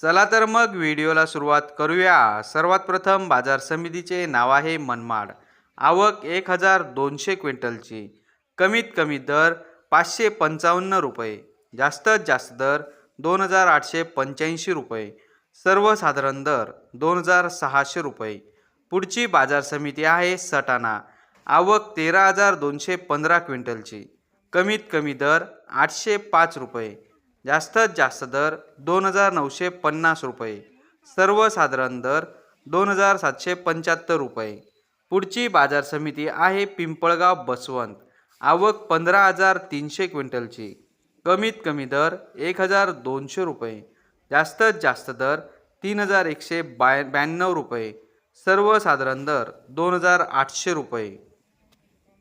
चला तर मग व्हिडिओला सुरुवात करूया. सर्वात प्रथम बाजार समितीचे नाव आहे मनमाड. आवक एक हजार दोनशे क्विंटलची. कमीत कमी दर पाचशे पंचावन्न रुपये. जास्तीत जास्त दर दोन हजार आठशे पंच्याऐंशी रुपये. सर्वसाधारण दर दोन हजार सहाशे रुपये. पुढची बाजार समिती आहे सटाणा. आवक तेरा हजार दोनशे पंधरा क्विंटलची. कमीत कमी दर आठशे पाच रुपये. जास्तीत जास्त दर दोन हजार नऊशे पन्नास रुपये. सर्वसाधारण दर दोन हजार सातशे पंच्याहत्तर रुपये. पुढची बाजार समिती आहे पिंपळगाव बसवंत. आवक पंधरा हजार तीनशे क्विंटलची. कमीत कमी दर एक हजार दोनशे रुपये. जास्तीत जास्त दर तीन हजार एकशे बाय ब्याण्णव रुपये. सर्वसाधारण दर दोन हजार आठशे रुपये.